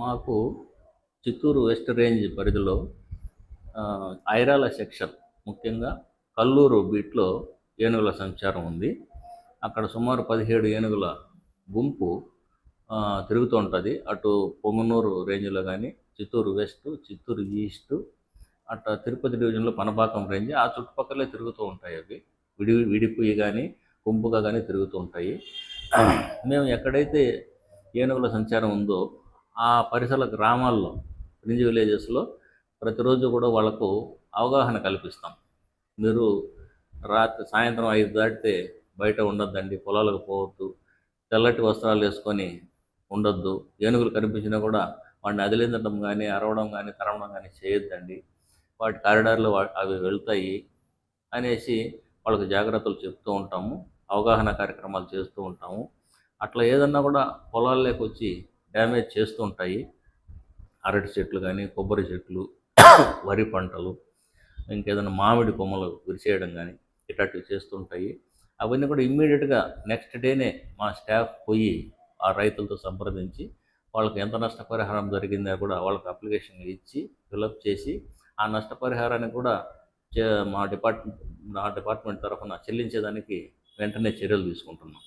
మాకు Chittoor west range పరిధిలో Irala section ముఖ్యంగా కల్లూరు బీట్లో ఏనుగుల సంచారం ఉంది. అక్కడ సుమారు పదిహేడు ఏనుగుల గుంపు తిరుగుతూ ఉంటుంది. అటు పొంగనూరు రేంజ్లో కానీ చిత్తూరు వెస్ట్ చిత్తూరు ఈస్ట్ అట్లా తిరుపతి డివిజన్లో పనపాకం రేంజ్ ఆ చుట్టుపక్కలే తిరుగుతూ ఉంటాయి అవి. విడి విడిపోయి కానీ గుంపుగా కానీ తిరుగుతూ ఉంటాయి. మేము ఎక్కడైతే ఏనుగుల సంచారం ఉందో ఆ పరిసర గ్రామాల్లో ఫ్రింజ్ విలేజెస్లో ప్రతిరోజు కూడా వాళ్ళకు అవగాహన కల్పిస్తాం. మీరు రాత్రి సాయంత్రం ఐదు దాటితే బయట ఉండొద్దండి పొలాలకు పోవద్దు తెల్లటి వస్త్రాలు వేసుకొని ఉండొద్దు ఏనుగులు కనిపించినా కూడా వాడిని అదిలించడం కానీ అరవడం కానీ తరవడం కానీ చేయొద్దండి. వాటి కారిడార్లు వా అవి వెళ్తాయి అనేసి వాళ్ళకి జాగ్రత్తలు చెప్తూ ఉంటాము అవగాహన కార్యక్రమాలు చేస్తూ ఉంటాము. అట్లా ఏదన్నా కూడా పొలాల్లోకి వచ్చి డ్యామేజ్ చేస్తుంటాయి అరటి చెట్లు కానీ కొబ్బరి చెట్లు వరి పంటలు ఇంకేదైనా మామిడి కొమ్మలు విరిచేయడం కానీ ఇట్లాంటివి చేస్తుంటాయి అవన్నీ కూడా ఇమ్మీడియట్గా నెక్స్ట్ డేనే మా స్టాఫ్ పోయి ఆ రైతులతో సంప్రదించి వాళ్ళకి ఎంత నష్టపరిహారం జరిగిందో కూడా వాళ్ళకి అప్లికేషన్ ఇచ్చి ఫిలప్ చేసి ఆ నష్టపరిహారాన్ని కూడా చే- మా డిపార్ట్మెంట్ నా డిపార్ట్మెంట్ తరఫున చెల్లించేదానికి వెంటనే చర్యలు తీసుకుంటున్నాం.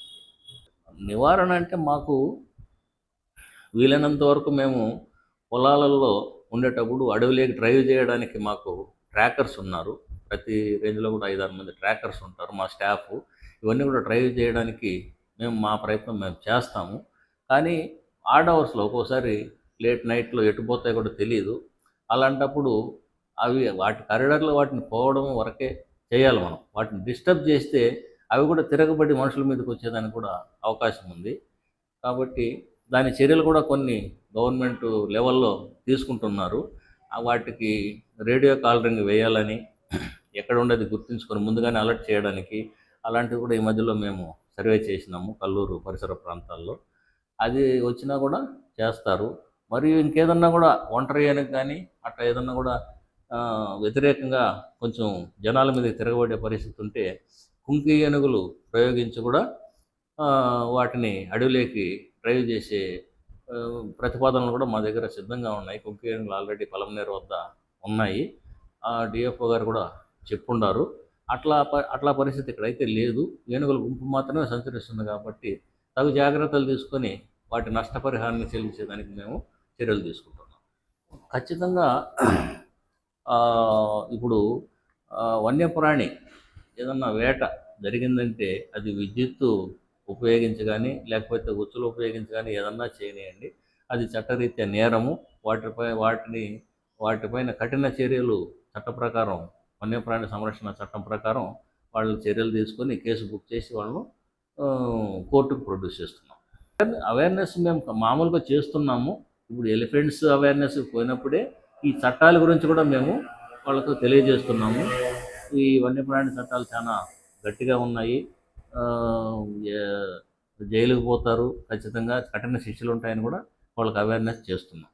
నివారణ అంటే మాకు వీలైనంత వరకు మేము పొలాలలో ఉండేటప్పుడు అడవిలోకి డ్రైవ్ చేయడానికి మాకు ట్రాకర్స్ ఉన్నారు. ప్రతి రేంజ్లో కూడా ఐదారు మంది ట్రాకర్స్ ఉంటారు మా స్టాఫ్. ఇవన్నీ కూడా డ్రైవ్ చేయడానికి మేము మా ప్రయత్నం మేము చేస్తాము. కానీ ఆడ్ అవర్స్లో ఒక్కోసారి లేట్ నైట్లో ఎటుపోతాయో కూడా తెలియదు అలాంటప్పుడు అవి వాటి కరిడర్లో వాటిని పోవడం వరకే చేయాలి మనం. వాటిని డిస్టర్బ్ చేస్తే అవి కూడా తిరగబడి మనుషుల మీదకి వచ్చేదానికి కూడా అవకాశం ఉంది. కాబట్టి దాని చర్యలు కూడా కొన్ని గవర్నమెంట్ లెవెల్లో తీసుకుంటున్నారు. వాటికి రేడియో కాలరింగ్ వేయాలని ఎక్కడ ఉండేది గుర్తుంచుకొని ముందుగానే అలర్ట్ చేయడానికి అలాంటివి కూడా ఈ మధ్యలో మేము సర్వే చేసినాము కల్లూరు పరిసర ప్రాంతాల్లో. అది వచ్చినా కూడా చేస్తారు. మరియు ఇంకేదన్నా కూడా ఒంటరి ఏనుగు కానీ అట్లా ఏదన్నా కూడా వ్యతిరేకంగా కొంచెం జనాల మీద తిరగబడే పరిస్థితి ఉంటే కుంకి ఏనుగులు ప్రయోగించి కూడా వాటిని అడవిలోకి డ్రైవ్ చేసే ప్రతిపాదనలు కూడా మా దగ్గర సిద్ధంగా ఉన్నాయి. కుంకి ఆల్రెడీ పలమనేరు వద్ద ఉన్నాయి. ఆ డిఎఫ్ఓ గారు కూడా చెప్పుండారు. అట్లా ప- అట్లా పరిస్థితి ఇక్కడైతే లేదు. ఏనుగుల గుంపు మాత్రమే సంచరిస్తుంది కాబట్టి తగు జాగ్రత్తలు తీసుకొని వాటి నష్టపరిహారాన్ని చెల్లించేదానికి మేము చర్యలు తీసుకుంటున్నాం. ఖచ్చితంగా ఇప్పుడు వన్యప్రాణి ఏదన్నా వేట జరిగిందంటే అది విద్యుత్తు ఉపయోగించి కానీ లేకపోతే గుచ్చులు ఉపయోగించి కానీ ఏదన్నా చేయనియండి. అది చట్టరీత్యా నేరము. వాటిపై వాటిని వాటిపైన కఠిన చర్యలు చట్ట ప్రకారం వన్యప్రాణి సంరక్షణ చట్టం ప్రకారం వాళ్ళు చర్యలు తీసుకొని కేసు బుక్ చేసి వాళ్ళను కోర్టుకు ప్రొడ్యూస్ చేస్తున్నాం. అవేర్నెస్ మేము మామూలుగా చేస్తున్నాము. ఇప్పుడు ఎలిఫెంట్స్ అవేర్నెస్ పోయినప్పుడే ఈ చట్టాల గురించి కూడా మేము వాళ్ళకు తెలియజేస్తున్నాము. ఈ వన్యప్రాణి చట్టాలు చాలా గట్టిగా ఉన్నాయి. జైలుకు పోతారు. ఖచ్చితంగా కఠిన శిక్షలు ఉంటాయని కూడా వాళ్ళకి అవేర్నెస్ చేస్తున్నాం.